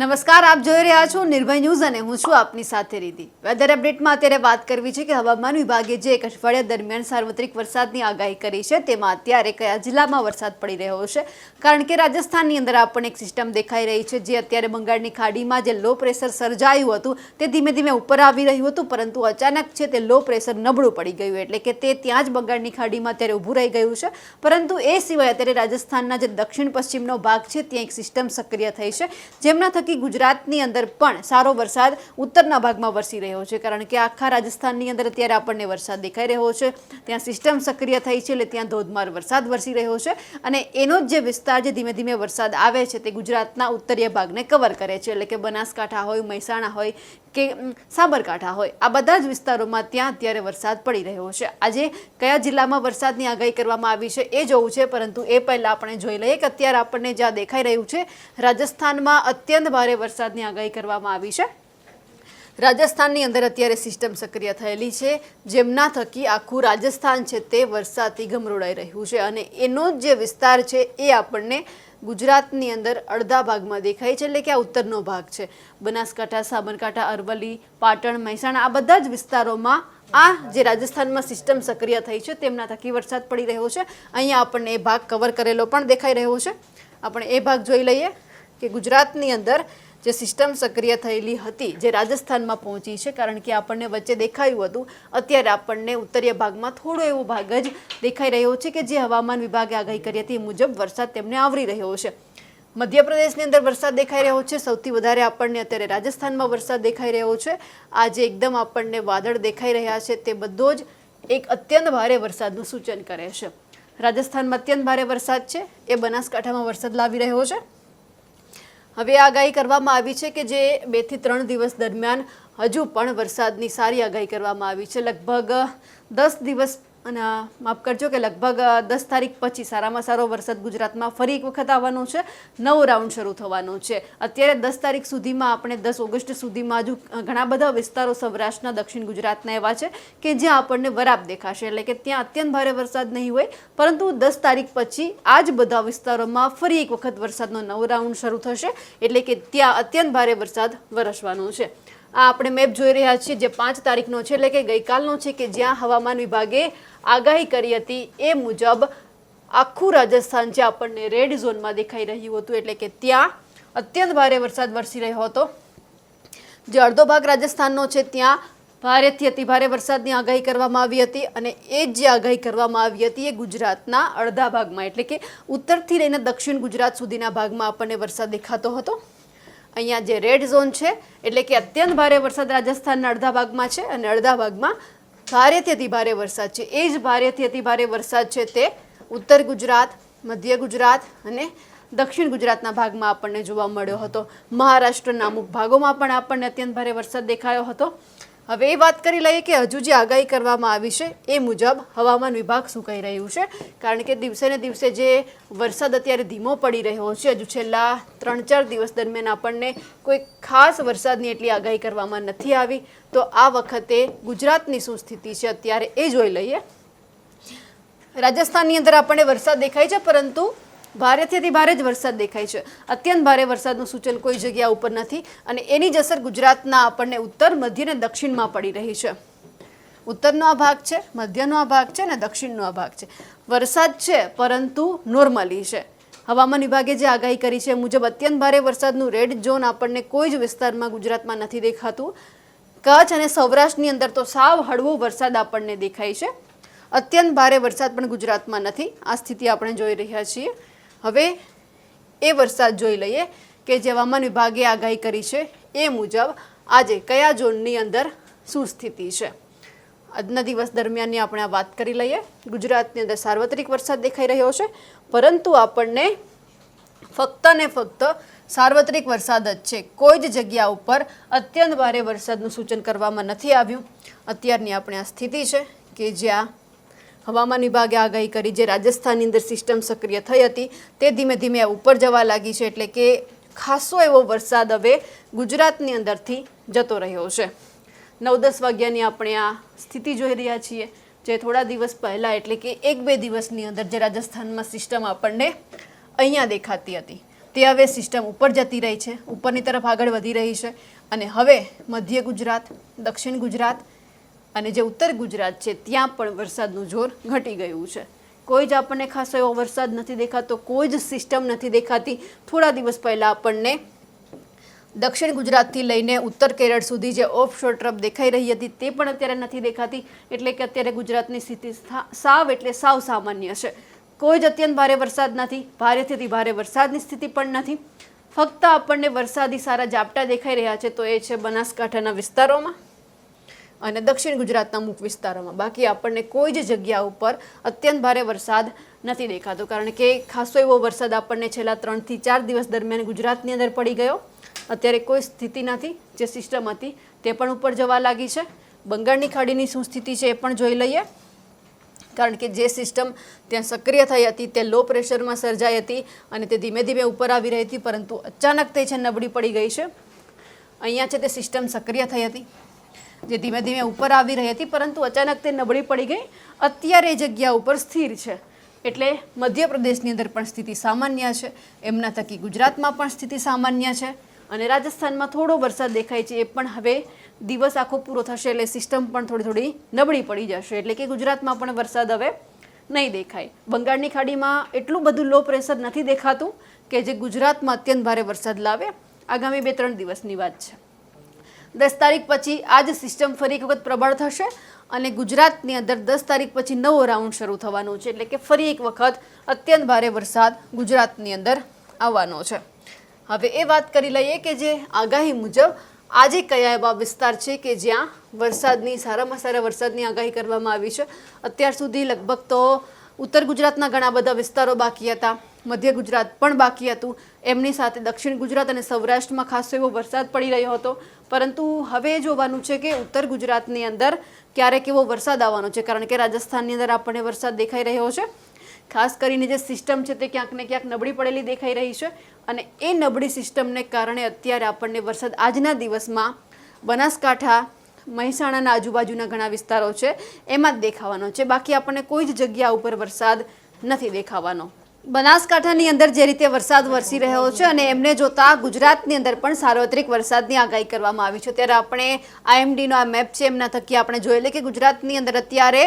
નમસ્કાર, આપ જોઈ રહ્યા છો નિર્ભય ન્યૂઝ અને હું છું આપની સાથે રીધી. વેધર અપડેટમાં અત્યારે વાત કરવી છે કે હવામાન વિભાગે જે એક અઠવાડિયા દરમિયાન સાર્વત્રિક વરસાદની આગાહી કરી છે, તેમાં અત્યારે કયા જિલ્લામાં વરસાદ પડી રહ્યો છે કારણ કે રાજસ્થાનની અંદર આપણને એક સિસ્ટમ દેખાઈ રહી છે, જે અત્યારે બંગાળની ખાડીમાં જે લો પ્રેશર સર્જાયું હતું, તે ધીમે ધીમે ઉપર આવી રહ્યું હતું, પરંતુ અચાનક છે તે લો પ્રેશર નબળું પડી ગયું, એટલે કે તે ત્યાં જ બંગાળની ખાડીમાં અત્યારે ઊભું રહી ગયું છે. પરંતુ એ સિવાય અત્યારે રાજસ્થાનના જે દક્ષિણ પશ્ચિમનો ભાગ છે, ત્યાં એક સિસ્ટમ સક્રિય થઈ છે. જેમના થકી ગુજરાતની અંદર પણ સારો વરસાદ ઉત્તરના ભાગમાં વરસી રહ્યો છે, કારણ કે આખા રાજસ્થાનની અંદર અત્યારે આપણને વરસાદ દેખાઈ રહ્યો છે. ત્યાં સિસ્ટમ સક્રિય થઈ છે, એટલે ત્યાં ધોધમાર વરસાદ વરસી રહ્યો છે અને એનો જ જે વિસ્તાર જે ધીમે ધીમે વરસાદ આવે છે, તે ગુજરાતના ઉત્તરીય ભાગને કવર કરે છે, એટલે કે બનાસકાંઠા હોય, મહેસાણા હોય કે સાબરકાંઠા હોય, આ બધા જ વિસ્તારોમાં ત્યાં અત્યારે વરસાદ પડી રહ્યો છે. આજે કયા જિલ્લામાં વરસાદની આગાહી કરવામાં આવી છે એ જોવું છે, પરંતુ એ પહેલાં આપણે જોઈ લઈએ કે અત્યારે આપણને જ્યાં દેખાઈ રહ્યું છે, રાજસ્થાનમાં અત્યંત ભારે વરસાદની આગાહી કરવામાં આવી છે. રાજસ્થાનની અંદર અત્યારે સિસ્ટમ સક્રિય થયેલી છે. જેમના થકી આખું રાજસ્થાન છે તે વરસાદથી ગમરોડાઈ રહ્યું છે અને એનો જ વિસ્તાર છે એ આપણને ગુજરાતની અંદર અડધા ભાગમાં દેખાય છે એટલે કે આ ઉત્તરનો ભાગ છે. બનાસકાંઠા, સાબરકાંઠા, અરવલ્લી, પાટણ, મહેસાણા આ બધા જ વિસ્તારોમાં આ જે રાજસ્થાનમાં સિસ્ટમ સક્રિય થઈ છે તેમના થકી વરસાદ પડી રહ્યો છે. અહીંયા આપણને એ ભાગ કવર કરેલો પણ દેખાઈ રહ્યો છે. આપણે એ ભાગ જોઈ લઈએ. કે ગુજરાતની અંદર જે સિસ્ટમ સક્રિય થયેલી હતી, જે રાજસ્થાનમાં પહોંચી છે, કારણ કે આપણને વચ્ચે દેખાયું હતું, અત્યારે આપણને ઉત્તરીય ભાગમાં થોડો એવો ભાગ જ દેખાઈ રહ્યો છે કે જે હવામાન વિભાગે આગાહી કરી હતી એ મુજબ વરસાદ તેમને આવરી રહ્યો છે. મધ્યપ્રદેશની અંદર વરસાદ દેખાઈ રહ્યો છે. સૌથી વધારે આપણને અત્યારે રાજસ્થાનમાં વરસાદ દેખાઈ રહ્યો છે. આજે એકદમ આપણને વાદળ દેખાઈ રહ્યા છે. તે બધો જ એક અત્યંત ભારે વરસાદનું સૂચન કરે છે. રાજસ્થાનમાં અત્યંત ભારે વરસાદ છે. એ બનાસકાંઠામાં વરસાદ લાવી રહ્યો છે. હવે આગાહી કરવામાં આવી છે કે જે બેથી ત્રણ દિવસ દરમિયાન હજુ પણ વરસાદની સારી આગાહી કરવામાં આવી છે. લગભગ દસ દિવસ અને માફ કરજો કે લગભગ દસ તારીખ પછી સારામાં સારો વરસાદ ગુજરાતમાં ફરી એક વખત આવવાનો છે. નવો રાઉન્ડ શરૂ થવાનો છે. અત્યારે દસ તારીખ સુધીમાં આપણે દસ ઓગસ્ટ સુધીમાં હજુ ઘણા બધા વિસ્તારો સૌરાષ્ટ્રના, દક્ષિણ ગુજરાતના એવા છે કે જ્યાં આપણને વરાપ દેખાશે. એટલે કે ત્યાં અત્યંત ભારે વરસાદ નહીં હોય, પરંતુ દસ તારીખ પછી આ જ બધા વિસ્તારોમાં ફરી એક વખત વરસાદનો નવો રાઉન્ડ શરૂ થશે. એટલે કે ત્યાં અત્યંત ભારે વરસાદ વરસવાનો છે. આ આપણે મેપ જોઈ રહ્યા છીએ જે પાંચ તારીખનો છે. એટલે કે ગઈકાલનો છે કે જ્યાં હવામાન વિભાગે આગાહી કરી હતી. એ મુજબ આખું રાજસ્થાન જે આપણને રેડ ઝોનમાં દેખાઈ રહ્યું હતું, એટલે કે ત્યાં અત્યંત ભારે વરસાદ વરસી રહ્યો હતો. જે અડધો ભાગ રાજસ્થાનનો છે, ત્યાં ભારેથી અતિ ભારે વરસાદની આગાહી કરવામાં આવી હતી અને એ જ જે આગાહી કરવામાં આવી હતી એ ગુજરાતના અડધા ભાગમાં, એટલે કે ઉત્તરથી લઈને દક્ષિણ ગુજરાત સુધીના ભાગમાં આપણને વરસાદ દેખાતો હતો. અહીંયા જે રેડ ઝોન છે, એટલે કે અત્યંત ભારે વરસાદ રાજસ્થાનના અડધા ભાગમાં છે અને અડધા ભાગમાં ભારેથી અતિ ભારે વરસાદ છે. એ જ ભારેથી અતિ ભારે વરસાદ છે તે ઉત્તર ગુજરાત, મધ્ય ગુજરાત અને દક્ષિણ ગુજરાતના ભાગમાં આપણને જોવા મળ્યો હતો. મહારાષ્ટ્રના અમુક ભાગોમાં પણ આપણને અત્યંત ભારે વરસાદ દેખાયો હતો. હવે એ વાત કરી લઈએ કે હજુ જે આગાહી કરવામાં આવી છે, એ મુજબ હવામાન વિભાગ શું કહી રહ્યું છે? કારણ કે દિવસે ને દિવસે જે વરસાદ અત્યારે ધીમો પડી રહ્યો છે, હજુ છેલ્લા ત્રણ ચાર દિવસ દરમિયાન આપણને કોઈ ખાસ વરસાદની એટલી આગાહી કરવામાં નથી આવી. તો આ વખતે ગુજરાતની શું સ્થિતિ છે અત્યારે એ જોઈ લઈએ. રાજસ્થાનની અંદર આપણને વરસાદ દેખાય છે, પરંતુ ભારેથી ભારે જ વરસાદ દેખાય છે. અત્યંત ભારે વરસાદનું સૂચન કોઈ જગ્યા ઉપર નથી અને એની જ અસર ગુજરાતના આપણને ઉત્તર, મધ્ય અને દક્ષિણમાં પડી રહી છે. ઉત્તરનો આ ભાગ છે, મધ્યનો આ ભાગ છે અને દક્ષિણનો આ ભાગ છે. વરસાદ છે, પરંતુ નોર્મલી છે. હવામાન વિભાગે જે આગાહી કરી છે મુજબ અત્યંત ભારે વરસાદનું રેડ ઝોન આપણને કોઈ જ વિસ્તારમાં ગુજરાતમાં નથી દેખાતું. કચ્છ અને સૌરાષ્ટ્રની અંદર તો સાવ હળવો વરસાદ આપણને દેખાય છે. અત્યંત ભારે વરસાદ પણ ગુજરાતમાં નથી. આ સ્થિતિ આપણે જોઈ રહ્યા છીએ. હવે એ વરસાદ જોઈ લઈએ કે જે હવામાન વિભાગે આગાહી કરી છે, એ મુજબ આજે કયા ઝોનની અંદર શું સ્થિતિ છે? આજના દિવસ દરમિયાનની આપણે આ વાત કરી લઈએ. ગુજરાતની અંદર સાર્વત્રિક વરસાદ દેખાઈ રહ્યો છે, પરંતુ આપણને ફક્ત ને ફક્ત સાર્વત્રિક વરસાદ જ છે. કોઈ જ જગ્યા ઉપર અત્યંત ભારે વરસાદનું સૂચન કરવામાં નથી આવ્યું. અત્યારની આપણે આ સ્થિતિ છે કે જ્યાં હવામાન વિભાગે આગાહી કરી જે રાજસ્થાનની અંદર સિસ્ટમ સક્રિય થઈ હતી, તે ધીમે ધીમે ઉપર જવા લાગી છે એટલે કે ખાસો એવો વરસાદ હવે ગુજરાતની અંદરથી જતો રહ્યો છે. નવ દસ વાગ્યાની આપણે આ સ્થિતિ જોઈ રહ્યા છીએ, જે થોડા દિવસ પહેલાં એટલે કે એક બે દિવસની અંદર જે રાજસ્થાનમાં સિસ્ટમ આપણને અહીંયા દેખાતી હતી. તે હવે સિસ્ટમ ઉપર જતી રહી છે, ઉપરની તરફ આગળ વધી રહી છે અને હવે મધ્ય ગુજરાત, દક્ષિણ ગુજરાત અને જે ઉત્તર ગુજરાત છે, ત્યાં પણ વરસાદનું જોર ઘટી ગયું છે. કોઈ જ આપણને ખાસો એવો વરસાદ નથી દેખાતો, કોઈ જ સિસ્ટમ નથી દેખાતી. થોડા દિવસ પહેલાં આપણને દક્ષિણ ગુજરાતથી લઈને ઉત્તર કેરળ સુધી જે ઓફ શોર ટ્રપ દેખાઈ રહી હતી, તે પણ અત્યારે નથી દેખાતી. એટલે કે અત્યારે ગુજરાતની સ્થિતિ સાવ એટલે સાવ સામાન્ય છે. કોઈ જ અત્યંત ભારે વરસાદ નથી, ભારેથી ભારે વરસાદની સ્થિતિ પણ નથી. ફક્ત આપણને વરસાદી સારા ઝાપટા દેખાઈ રહ્યા છે, તો એ છે બનાસકાંઠાના વિસ્તારોમાં. અને દક્ષિણ ગુજરાતના અમુક વિસ્તારોમાં. બાકી આપણને કોઈ જ જગ્યા ઉપર અત્યંત ભારે વરસાદ નથી દેખાતો. કારણ કે ખાસો એવો વરસાદ આપણને છેલ્લા ત્રણથી ચાર દિવસ દરમિયાન ગુજરાતની અંદર પડી ગયો. અત્યારે કોઈ સ્થિતિ નથી. જે સિસ્ટમ હતી તે પણ ઉપર જવા લાગી છે. બંગાળની ખાડીની શું સ્થિતિ છે એ પણ જોઈ લઈએ. કારણ કે જે સિસ્ટમ ત્યાં સક્રિય થઈ હતી તે લો પ્રેશરમાં સર્જાઈ હતી અને તે ધીમે ધીમે ઉપર આવી રહી હતી, પરંતુ અચાનક તે છે નબળી પડી ગઈ છે. અહીંયા છે તે સિસ્ટમ સક્રિય થઈ હતી. જે ધીમે ધીમે ઉપર આવી રહી હતી, પરંતુ અચાનક તે નબળી પડી ગઈ. અત્યારે એ જગ્યા ઉપર સ્થિર છે. એટલે મધ્યપ્રદેશની અંદર પણ સ્થિતિ સામાન્ય છે. એમના થકી ગુજરાતમાં પણ સ્થિતિ સામાન્ય છે. અને રાજસ્થાનમાં થોડો વરસાદ દેખાય છે, એ પણ હવે દિવસ આખો પૂરો થશે એટલે સિસ્ટમ પણ થોડી થોડી નબળી પડી જશે. એટલે કે ગુજરાતમાં પણ વરસાદ હવે નહીં દેખાય. બંગાળની ખાડીમાં એટલું બધું લો પ્રેશર નથી દેખાતું કે જે ગુજરાતમાં અત્યંત ભારે વરસાદ લાવે. આગામી બે ત્રણ દિવસની વાત છે. દસ તારીખ પછી આ જ સિસ્ટમ ફરી એક વખત પ્રબળ થશે અને ગુજરાતની અંદર દસ તારીખ પછી નવો રાઉન્ડ શરૂ થવાનો છે. એટલે કે ફરી એક વખત અત્યંત ભારે વરસાદ ગુજરાતની અંદર આવવાનો છે. હવે એ વાત કરી લઈએ કે જે આગાહી મુજબ આજે કયા એવા વિસ્તાર છે કે જ્યાં વરસાદની સારામાં સારા વરસાદની આગાહી કરવામાં આવી છે. અત્યાર સુધી લગભગ તો ઉત્તર ગુજરાતના ઘણા બધા વિસ્તારો બાકી હતા. મધ્ય ગુજરાત પણ બાકી હતું. એમની સાથે દક્ષિણ ગુજરાત અને સૌરાષ્ટ્રમાં ખાસો એવો વરસાદ પડી રહ્યો હતો. પરંતુ હવે જોવાનું છે કે ઉત્તર ગુજરાતની અંદર ક્યારેક એવો વરસાદ આવવાનો છે. કારણ કે રાજસ્થાનની અંદર આપણને વરસાદ દેખાઈ રહ્યો છે. ખાસ કરીને જે સિસ્ટમ છે તે ક્યાંક ને ક્યાંક નબળી પડેલી દેખાઈ રહી છે. અને એ નબળી સિસ્ટમને કારણે અત્યારે આપણને વરસાદ આજના દિવસમાં બનાસકાંઠા, મહેસાણાના આજુબાજુના ઘણા વિસ્તારો છે. એમાં જ દેખાવાનો છે. બાકી આપણને કોઈ જ જગ્યા ઉપર વરસાદ નથી દેખાવાનો. બનાસકાંઠાની અંદર જે રીતે વરસાદ વરસી રહ્યો છે અને એમને જોતા ગુજરાતની અંદર પણ સાર્વત્રિક વરસાદની આગાહી કરવામાં આવી છે. ત્યારે આપણે આઈએમડીનો આ મેપ છે, એમના થકી આપણે જોઈ લઈએ કે ગુજરાતની અંદર અત્યારે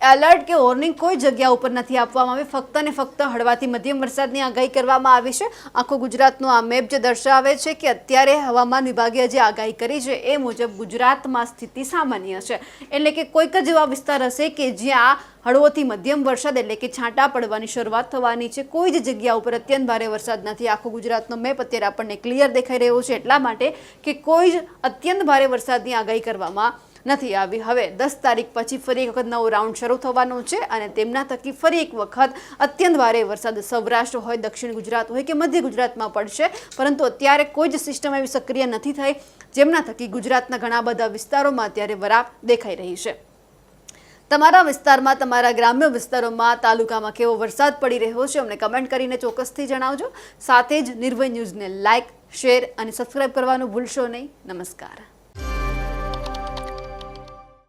એલર્ટ કે વોર્નિંગ કોઈ જગ્યા ઉપર નથી આપવામાં આવી. ફક્ત ને ફક્ત હળવાથી મધ્યમ વરસાદની આગાહી કરવામાં આવી છે. આખો ગુજરાતનો આ મેપ જે દર્શાવે છે કે અત્યારે હવામાન વિભાગે જે આગાહી કરી છે, એ મુજબ ગુજરાતમાં સ્થિતિ સામાન્ય છે. એટલે કે કોઈક જ એવા વિસ્તાર હશે કે જ્યાં હળવોથી મધ્યમ વરસાદ એટલે કે છાંટા પડવાની શરૂઆત થવાની છે. કોઈ જ જગ્યા ઉપર અત્યંત ભારે વરસાદ નથી. આખો ગુજરાતનો મેપ અત્યારે આપણને ક્લિયર દેખાઈ રહ્યો છે. એટલા માટે કે કોઈ જ અત્યંત ભારે વરસાદની આગાહી કરવામાં નથી આવી. હવે દસ તારીખ પછી ફરી એક વખત નવો રાઉન્ડ શરૂ થવાનો છે અને તેમના થકી ફરી એક વખત અત્યંત ભારે વરસાદ સૌરાષ્ટ્ર હોય, દક્ષિણ ગુજરાત હોય કે મધ્ય ગુજરાતમાં પડશે. પરંતુ અત્યારે કોઈ જ સિસ્ટમ એવી સક્રિય નથી થઈ જેમના થકી ગુજરાતના ઘણા બધા વિસ્તારોમાં અત્યારે વરાપ દેખાઈ રહી છે. તમારા વિસ્તારમાં, તમારા ગ્રામ્ય વિસ્તારોમાં, તાલુકામાં કેવો વરસાદ પડી રહ્યો છે અમને કમેન્ટ કરીને ચોક્કસથી જણાવજો. સાથે જ નિર્ભય ન્યૂઝને લાઇક શેર અને સબસ્ક્રાઇબ કરવાનું ભૂલશો નહીં. નમસ્કાર.